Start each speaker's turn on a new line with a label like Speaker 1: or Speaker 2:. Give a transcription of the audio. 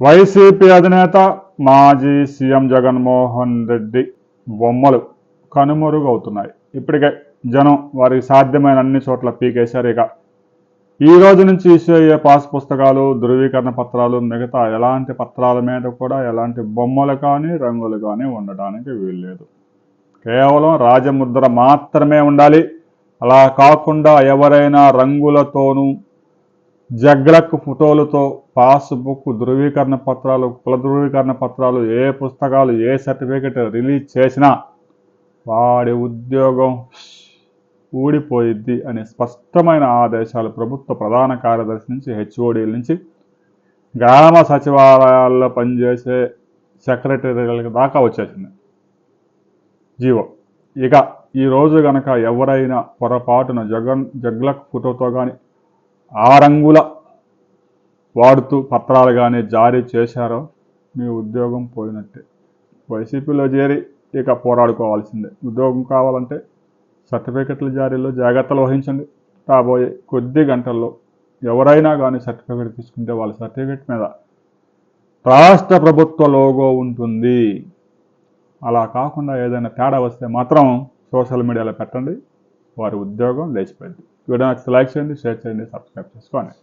Speaker 1: YCP అధినేత మాజీ CM Jaganmohan Reddy బొమ్మలు కనుమరుగవుతున్నాయి. ఇప్పటికే జనం వారికి సాధ్యమైన అన్ని చోట్ల పీకేశారు ఇక. ఈ రోజు నుంచి ఇష్యూ అయ్యే పాస్ పుస్తకాలు ధృవీకరణ పత్రాలు మిగతా ఎలాంటి పత్రాల మీద కూడా ఎలాంటి బొమ్మలు కానీ రంగులు కానీ ఉండడానికి వీల్లేదు. కేవలం రాజముద్ర మాత్రమే ఉండాలి. అలా కాకుండా ఎవరైనా రంగులతోనూ జగ్లకు ఫోటోలతో పాస్బుక్ ధృవీకరణ పత్రాలు కుల ధృవీకరణ పత్రాలు ఏ పుస్తకాలు ఏ సర్టిఫికెట్ రిలీజ్ చేసినా వాడి ఉద్యోగం ఊడిపోయిద్ది అనే స్పష్టమైన ఆదేశాలు ప్రభుత్వ ప్రధాన కార్యదర్శి నుంచి హెచ్ఓడీల నుంచి గ్రామ సచివాలయాల్లో పనిచేసే సెక్రటరీల దాకా వచ్చేసింది. జీవో. ఇక ఈ రోజు గనక ఎవరైనా పొరపాటున జగన్ జగ్లక్ ఫోటోతో కానీ ఆ రంగుల వాడుతూ పత్రాలు కానీ జారీ చేశారో మీ ఉద్యోగం పోయినట్టే. వైసీపీలో చేరి ఇక పోరాడుకోవాల్సిందే. ఉద్యోగం కావాలంటే సర్టిఫికెట్ల జారీలో జాగ్రత్తలు వహించండి. రాబోయే కొద్ది గంటల్లో ఎవరైనా కానీ సర్టిఫికెట్ తీసుకుంటే వాళ్ళ సర్టిఫికెట్ మీద రాష్ట్ర ప్రభుత్వ లోగో ఉంటుంది. అలా కాకుండా ఏదైనా తేడా వస్తే మాత్రం సోషల్ మీడియాలో పెట్టండి. వారి ఉద్యోగం లేచిపోయింది. వీడియో నచ్చితే లైక్ చేయండి షేర్ చేయండి సబ్స్క్రైబ్ చేసుకోండి.